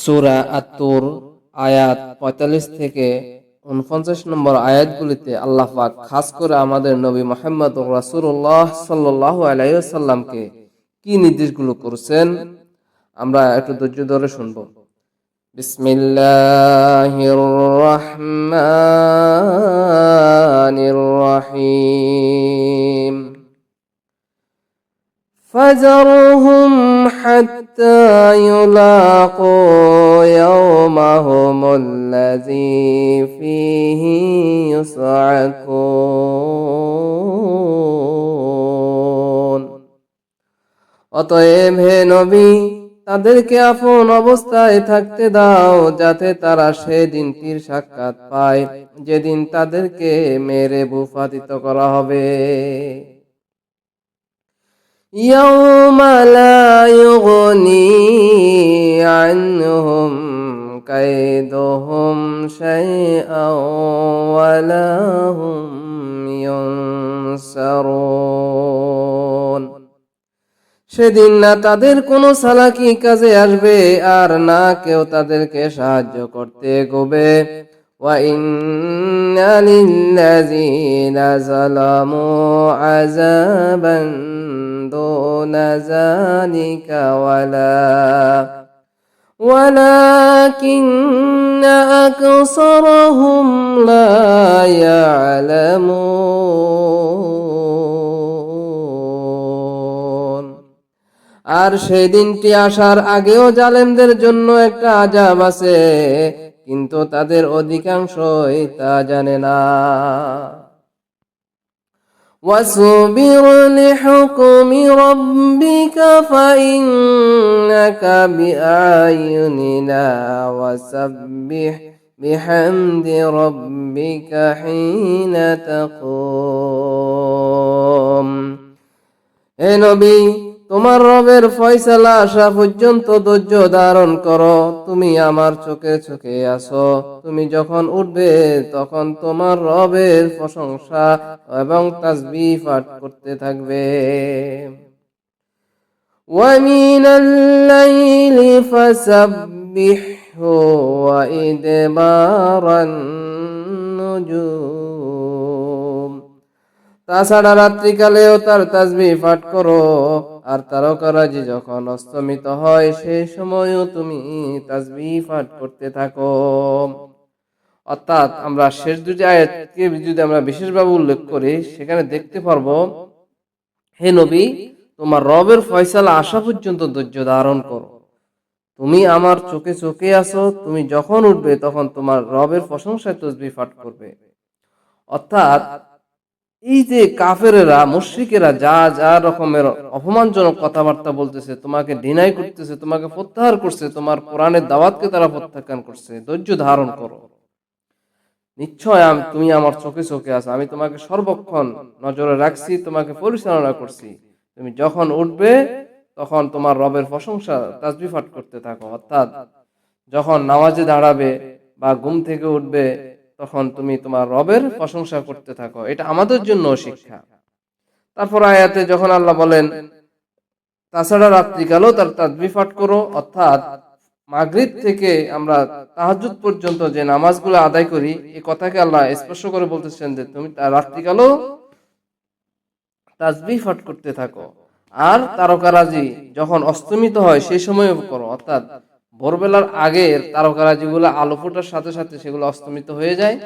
সুরা আত্মুর আয়াত পঁয়তাল্লিশ থেকে উনপঞ্চাশ নম্বর আয়াতগুলিতে আল্লাহ পাক খাস করে আমাদের নবী মোহাম্মদ রাসুল্লাহ সাল্লাল্লাহু আলাইসাল্লামকে কি নির্দেশগুলো করছেন? আমরা একটু ধৈর্য ধরে শুনব। বিসমিল্লাহ রহমানির فذرهم حتى يلاقوا يومهم الذي فيه يصعقون অতএব হে নবী তাদেরকে আপন অবস্থায় থাকতে দাও যাতে তারা সেদিনটির সাক্ষাৎ পায় যেদিন তাদেরকে মেরে বুফাতিত করা হবে يوم لا يغني عنهم كيدهم شيئا ولا هم ينصرون সেদিন না তাদের কোনো সালাকি কাজে আসবে আর না কেউ তাদেরকে সাহায্য করতে গোবে وإن للذين ظلموا عذابا دون ذلك ولا ولكن أكثرهم لا يعلمون আর সেই দিনটি আসার আগেও জালেমদের জন্য একটা আজাব আছে কিন্তু তাদের অধিকাংশই তা জানে না واصبر لحكم ربك فإنك بأعيننا وسبح بحمد ربك حين تقوم হে নবী তোমার রবের ফয়সালা আসা পর্যন্ত ধৈর্য ধারণ করো তুমি আমার চোখে চোখে আসো তুমি যখন উঠবে তখন তোমার রবের প্রশংসা এবং তাসবি পাঠ করতে থাকবে ومن الليل فسبحه وإدبار النجوم তাছাড়া রাত্রিকালেও তার তাজবি পাঠ করো আর তারকারাজি যখন অস্তমিত হয় সেই সময়ও তুমি তাজবি পাঠ করতে থাকো। অর্থাৎ আমরা শেষ দুটি আয়াতকে যদি আমরা বিশেষভাবে উল্লেখ করি, সেখানে দেখতে পারব, হে নবী, তোমার রবের ফয়সালা আসা পর্যন্ত ধৈর্য ধারণ করো। তুমি আমার চোখে চোখে আসো, তুমি যখন উঠবে তখন তোমার রবের প্রশংসায় তসবি পাঠ করবে। অর্থাৎ এই যে কাফেরেরা, মুশ্রিকেরা যা যা রকমের অপমানজনক কথাবার্তা বলতেছে, তোমাকে ডিনাই করতেছে, তোমাকে প্রত্যাহার করছে, তোমার কোরআনের দাওয়াতকে তারা প্রত্যাখ্যান করছে, ধৈর্য ধারণ করো। নিশ্চয় আমি তুমি আমার চোখে চোখে আছো, আমি তোমাকে সর্বক্ষণ নজরে রাখছি, তোমাকে পরিচালনা করছি। তুমি যখন উঠবে, তখন তোমার রবের প্রশংসা তাজবি পাঠ করতে থাকো। অর্থাৎ যখন নামাজে দাঁড়াবে বা ঘুম থেকে উঠবে তখন তুমি তোমার রবের প্রশংসা করতে থাকো। এটা আমাদের জন্য শিক্ষা। তারপর আয়াতে যখন আল্লাহ বলেন, তাছাড়া রাত্রিকালও তার তাজবি পাঠ করো, অর্থাৎ মাগরিব থেকে আমরা তাহাজুদ পর্যন্ত যে নামাজগুলো আদায় করি, এই কথাকে আল্লাহ স্পর্শ করে বলতেছেন যে তুমি রাত্রিকালও তাজবি পাঠ করতে থাকো। আর তারকারাজি যখন অস্তমিত হয়, সেই সময় করো, অর্থাৎ ভোরবেলার আগের তারকারাজিগুলো আলো ফোটার সাথে সাথে সেগুলো অস্তমিত হয়ে যায়,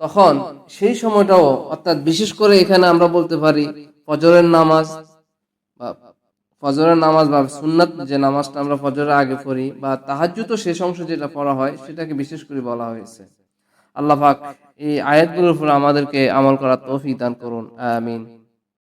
তখন সেই সময়টাও অর্থাৎ বিশেষ করে এখানে আমরা বলতে পারি ফজরের নামাজ বা ফজরের নামাজ বা সুন্নাত যে নামাজটা আমরা ফজরের আগে পড়ি বা তাহাজ্জুদ শেষ অংশ যেটা পড়া হয় সেটাকে বিশেষ করে বলা হয়েছে। আল্লাহ পাক এই আয়াতগুলোর উপর আমাদেরকে আমল করার তৌফিক দান করুন, আমিন।